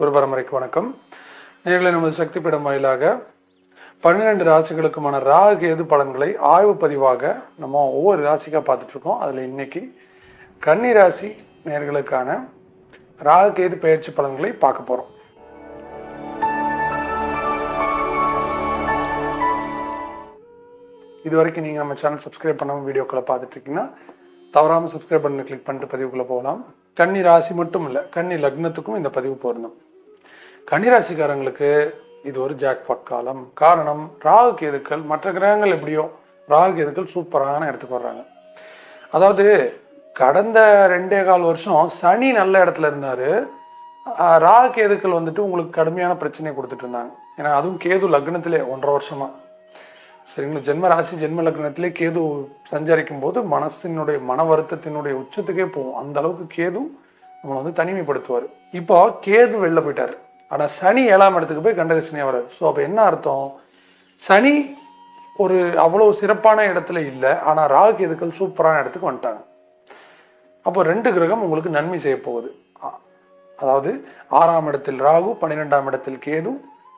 குரு பரம்பரைக்கு வணக்கம். நேர்களை நமது சக்தி பீடம் வாயிலாக பன்னிரெண்டு ராசிகளுக்குமான ராகு கேது பலன்களை ஆய்வு பதிவாக நம்ம ஒவ்வொரு ராசிக்காக பார்த்துட்டு இருக்கோம் அதில் இன்னைக்கு கன்னி ராசி நேர்களுக்கான ராகு கேது பயிற்சி பலன்களை பார்க்க போகிறோம் இது வரைக்கும் நீங்கள் நம்ம சேனல் சப்ஸ்கிரைப் பண்ணாமல் வீடியோக்களை பார்த்துட்ருக்கீங்கன்னா தவறாமல் சப்ஸ்கிரைப் பண்ணி கிளிக் பண்ணிட்டு பதிவுக்குள்ளே போகலாம். கன்னி ராசி மட்டும் இல்லை கன்னி லக்னத்துக்கும் இந்த பதிவு பொருந்தும். கன்னிராசிக்காரங்களுக்கு இது ஒரு ஜாக்பாட் காலம். காரணம் ராகு கேதுக்கள் மற்ற கிரகங்கள் எப்படியோ ராகு கேதுக்கள் சூப்பரான இடத்துக்கு வர்றாங்க. அதாவது கடந்த ரெண்டே கால் வருஷம் சனி நல்ல இடத்துல இருந்தார். ராகு கேதுக்கள் வந்துட்டு உங்களுக்கு கடுமையான பிரச்சனையை கொடுத்துட்டு இருந்தாங்க. ஏன்னா அதுவும் கேது லக்னத்திலே ஒன்றரை வருஷமா. சரிங்களா? ஜென்ம ராசி ஜென்ம லக்னத்திலே கேது சஞ்சரிக்கும் போது மனசினுடைய மன வருத்தத்தினுடைய உச்சத்துக்கே போகும். அந்த அளவுக்கு கேது நம்மளை வந்து தனிமைப்படுத்துவார். இப்போ கேது வெளில போயிட்டாரு. ஆனால் சனி ஏழாம் இடத்துக்கு போய் கண்டகசனியாக வர்றாரு ஸோ அப்போ என்ன அர்த்தம்? சனி ஒரு அவ்வளோ சிறப்பான இடத்துல இல்லை ஆனால் ராகு கேதுக்கள் சூப்பரான இடத்துக்கு வந்துட்டாங்க. அப்போ ரெண்டு கிரகம் உங்களுக்கு நன்மை செய்ய போகுது. அதாவது ஆறாம் இடத்தில் ராகு பன்னிரெண்டாம் இடத்தில் கேது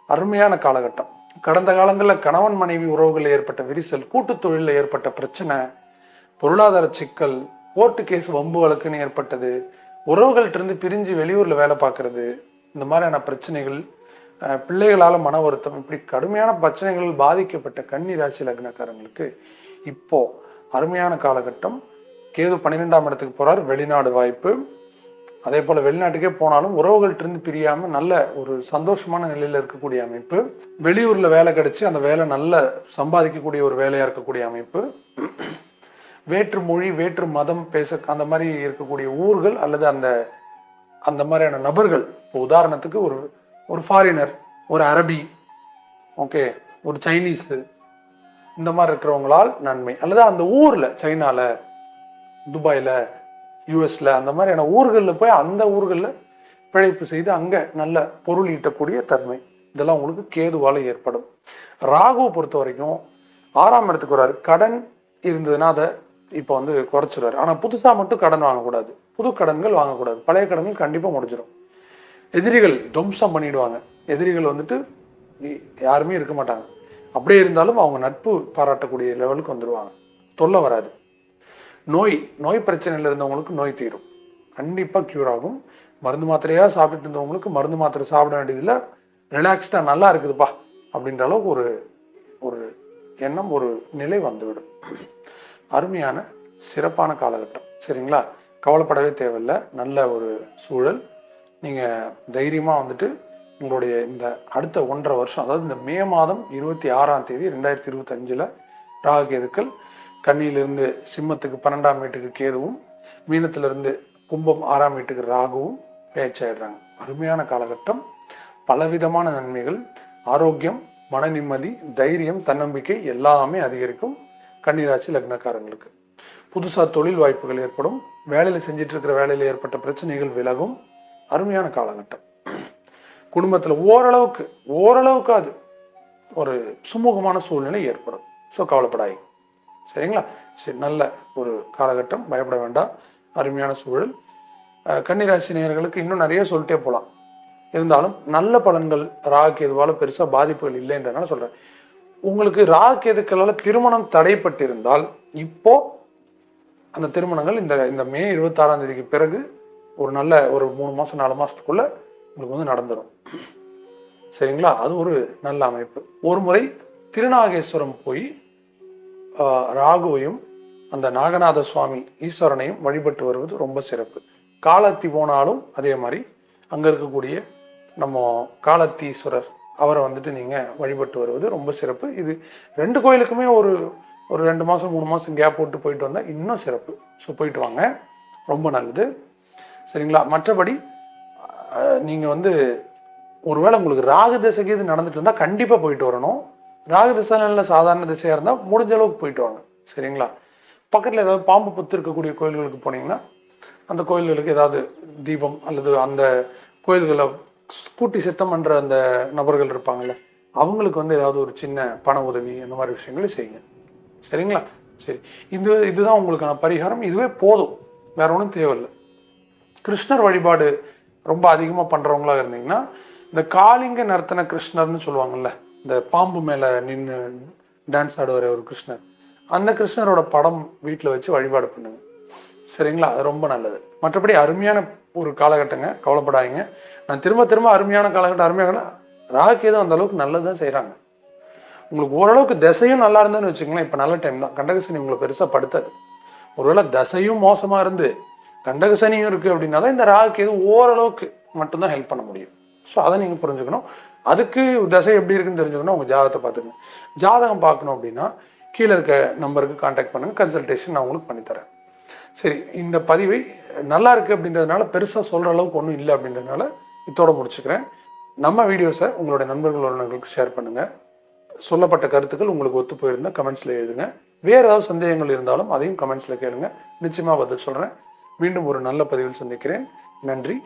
அருமையான காலகட்டம். கடந்த காலங்களில் கணவன் மனைவி உறவுகளில் ஏற்பட்ட விரிசல் கூட்டுத் தொழிலில் ஏற்பட்ட பிரச்சனை பொருளாதார சிக்கல் கோர்ட்டு கேஸ் வம்பு வழக்குன்னு ஏற்பட்டது உறவுகள்கிட்ட இருந்து பிரிஞ்சு வெளியூரில் வேலை பார்க்கறது இந்த மாதிரியான பிரச்சனைகள் பிள்ளைகளால் மன வருத்தம் இப்படி கடுமையான பிரச்சனைகள் பாதிக்கப்பட்ட கன்னி ராசி லக்னக்காரங்களுக்கு இப்போ அருமையான காலகட்டம். கேது பன்னிரெண்டாம் இடத்துக்கு போறார் வெளிநாடு வாய்ப்பு. அதே போல வெளிநாட்டுக்கே போனாலும் உறவுகள்ட்ட இருந்து பிரியாம நல்ல ஒரு சந்தோஷமான நிலையில இருக்கக்கூடிய அமைப்பு. வெளியூர்ல வேலை கிடைச்சி அந்த வேலை நல்ல சம்பாதிக்கக்கூடிய ஒரு வேலையா இருக்கக்கூடிய அமைப்பு. வேற்று மொழி வேற்று மதம் பேச அந்த மாதிரி இருக்கக்கூடிய ஊர்கள் அல்லது அந்த அந்த மாதிரியான நபர்கள் இப்போ உதாரணத்துக்கு ஒரு ஒரு ஃபாரினர் ஒரு அரபி ஓகே ஒரு சைனீஸு இந்த மாதிரி இருக்கிறவங்களால் நன்மை. அல்லது அந்த ஊரில் சைனாவில் துபாயில் யூஎஸில் அந்த மாதிரியான ஊர்களில் போய் அந்த ஊர்களில் பிழைப்பு செய்து அங்கே நல்ல பொருள் ஈட்டக்கூடிய தன்மை. இதெல்லாம் உங்களுக்கு கேதுவால் ஏற்படும். ராகுவை பொறுத்த வரைக்கும் ஆறாம் இடத்துக்கு வர்றாரு. கடன் இருந்ததுன்னா அதை இப்போ வந்து குறைச்சிடுவார். ஆனால் புதுசாக மட்டும் கடன் வாங்கக்கூடாது. புது கடன்கள் வாங்கக்கூடாது. பழைய கடன்கள் கண்டிப்பாக முடிஞ்சிடும். எதிரிகள் துவம்சம் பண்ணிடுவாங்க. எதிரிகள் வந்துட்டு யாருமே இருக்க மாட்டாங்க. அப்படியே இருந்தாலும் அவங்க நட்பு பாராட்டக்கூடிய லெவலுக்கு வந்துடுவாங்க தொல்லை வராது. நோய் நோய் பிரச்சனையில் இருந்தவங்களுக்கு நோய் தீரும். கண்டிப்பாக க்யூர் ஆகும். மருந்து மாத்திரையாக சாப்பிட்டு இருந்தவங்களுக்கு மருந்து மாத்திரை சாப்பிட வேண்டியதில்லை. ரிலாக்ஸ்டாக நல்லா இருக்குதுப்பா. அப்படின்ற அளவுக்கு ஒரு ஒரு எண்ணம் ஒரு நிலை வந்துவிடும். அருமையான சிறப்பான காலகட்டம். சரிங்களா? கவலைப்படவே தேவையில்லை. நல்ல ஒரு சூழல். நீங்கள் தைரியமாக வந்துட்டு உங்களுடைய இந்த அடுத்த ஒன்றரை வருஷம் அதாவது இந்த மே மாதம் இருபத்தி ஆறாம் தேதி ரெண்டாயிரத்தி இருபத்தஞ்சில் ராகு கேதுக்கள் கண்ணியிலிருந்து சிம்மத்துக்கு பன்னெண்டாம் வீட்டுக்கு கேதுவும் மீனத்திலிருந்து கும்பம் ஆறாம் வீட்டுக்கு ராகுவும் பேச்சாயிடுறாங்க அருமையான காலகட்டம். பலவிதமான நன்மைகள். ஆரோக்கியம் மன நிம்மதி தைரியம் தன்னம்பிக்கை எல்லாமே அதிகரிக்கும். கன்னிராசி லக்னக்காரங்களுக்கு. புதுசா தொழில் வாய்ப்புகள் ஏற்படும். வேலையில செஞ்சிட்டு இருக்கிற வேலையில ஏற்பட்ட பிரச்சனைகள் விலகும். அருமையான காலகட்டம். குடும்பத்துல ஓரளவுக்கு ஓரளவுக்கு அது ஒரு சுமூகமான சூழ்நிலை ஏற்படும். ஸோ கவலைப்படாய் சரிங்களா? சரி நல்ல ஒரு காலகட்டம். பயப்பட வேண்டாம். அருமையான சூழல். கன்னிராசி நேயர்களுக்கு இன்னும் நிறைய சொல்லிட்டே போகலாம் இருந்தாலும் நல்ல பலன்கள் ராகு எதுவாலும் பெருசா பாதிப்புகள் இல்லைன்றனால சொல்றேன். உங்களுக்கு ராகு கேதுக்களால திருமணம் தடைப்பட்டிருந்தால் இப்போ அந்த திருமணங்கள் இந்த இந்த மே இருபத்தாறாம் தேதிக்கு பிறகு ஒரு நல்ல ஒரு மூணு மாசம் நாலு மாசத்துக்குள்ள உங்களுக்கு வந்து நடந்துடும் சரிங்களா? அது ஒரு நல்ல அமைப்பு. ஒரு முறை திருநாகேஸ்வரம் போய் ராகுவையும் அந்த நாகநாத சுவாமி ஈஸ்வரனையும் வழிபட்டு வருவது ரொம்ப சிறப்பு. காலத்தி போனாலும் அதே மாதிரி அங்க இருக்கக்கூடிய நம்ம காலத்தீஸ்வரர் அவரை வந்துட்டு நீங்கள் வழிபட்டு வருவது ரொம்ப சிறப்பு. இது ரெண்டு கோயிலுக்குமே ஒரு ஒரு ரெண்டு மாதம் மூணு மாதம் கேப் போட்டு போயிட்டு வந்தால் இன்னும் சிறப்பு. ஸோ போயிட்டு வாங்க. ரொம்ப நல்லது. சரிங்களா? மற்றபடி நீங்கள் வந்து ஒருவேளை உங்களுக்கு ராகு திசைக்கு இது நடந்துட்டு இருந்தால் கண்டிப்பாக போயிட்டு வரணும். ராகு திசை நல்ல சாதாரண திசையாக இருந்தால் முடிஞ்ச அளவுக்கு போயிட்டு வாங்க. சரிங்களா? பக்கத்தில் ஏதாவது பாம்பு புத்து இருக்கக்கூடிய கோயில்களுக்கு போனீங்கன்னா அந்த கோயில்களுக்கு ஏதாவது தீபம் அல்லது அந்த கோயில்களை கூட்டி சித்தம் பண்ற அந்த நபர்கள் இருப்பாங்கல்ல அவங்களுக்கு வந்து ஏதாவது ஒரு சின்ன பண உதவி அந்த மாதிரி விஷயங்களை செய்யுங்க. சரிங்களா? சரி. இது இதுதான் உங்களுக்கான பரிகாரம். இதுவே போதும். வேற ஒன்றும் தேவையில்லை. கிருஷ்ணர் வழிபாடு ரொம்ப அதிகமாக பண்ணுறவங்களா இருந்தீங்கன்னா இந்த காளிங்க நர்த்தன கிருஷ்ணர்னு சொல்லுவாங்கல்ல இந்த பாம்பு மேலே நின்று டான்ஸ் ஆடுவார் ஒரு கிருஷ்ணர். அந்த கிருஷ்ணரோட படம் வீட்டில் வச்சு வழிபாடு பண்ணுங்க. சரிங்களா? அது ரொம்ப நல்லது. மற்றபடி அருமையான ஒரு காலகட்டங்க. கவலைப்படாதீங்க. நான் திரும்ப திரும்ப அருமையான காலகட்டம் அருமையான ராகுகேது அந்த அளவுக்கு நல்லதான் செய்கிறாங்க உங்களுக்கு ஓரளவுக்கு திசையும் நல்லா இருந்ததுன்னு வச்சுக்கோங்களேன் இப்போ நல்ல டைம் தான். கண்டகசனி உங்களை பெருசாக படுத்தாது. ஒருவேளை தசையும் மோசமாக இருந்து கண்டகசனியும் இருக்குது அப்படின்னா தான் இந்த ராகுகேது ஓரளவுக்கு மட்டும்தான் ஹெல்ப் பண்ண முடியும். ஸோ அதை நீங்கள் புரிஞ்சுக்கணும். அதுக்கு தசை எப்படி இருக்குன்னு தெரிஞ்சுக்கணும். உங்கள் ஜாதகத்தை பார்த்துக்கணும் ஜாதகம் பார்க்கணும் அப்படின்னா கீழே இருக்க நம்பருக்கு காண்டாக்ட் பண்ணுங்க. கன்சல்டேஷன் நான் உங்களுக்கு பண்ணித்தரேன். சரி இந்த பதிவை நல்லா இருக்குது அப்படின்றதுனால பெருசாக சொல்கிற அளவுக்கு ஒன்றும் இல்லை அப்படின்றதுனால இதோட முடிச்சுக்கிறேன். நம்ம வீடியோஸை உங்களுடைய நண்பர்கள் உறவினர்களுக்கு ஷேர் பண்ணுங்கள் சொல்லப்பட்ட கருத்துக்கள் உங்களுக்கு ஒத்து போயிருந்தால் கமெண்ட்ஸில் எழுதுங்க. வேறு ஏதாவது சந்தேகங்கள் இருந்தாலும் அதையும் கமெண்ட்ஸில் கேளுங்க. நிச்சயமாக பதில் சொல்கிறேன் மீண்டும் ஒரு நல்ல பதிவில் சந்திக்கிறேன். நன்றி.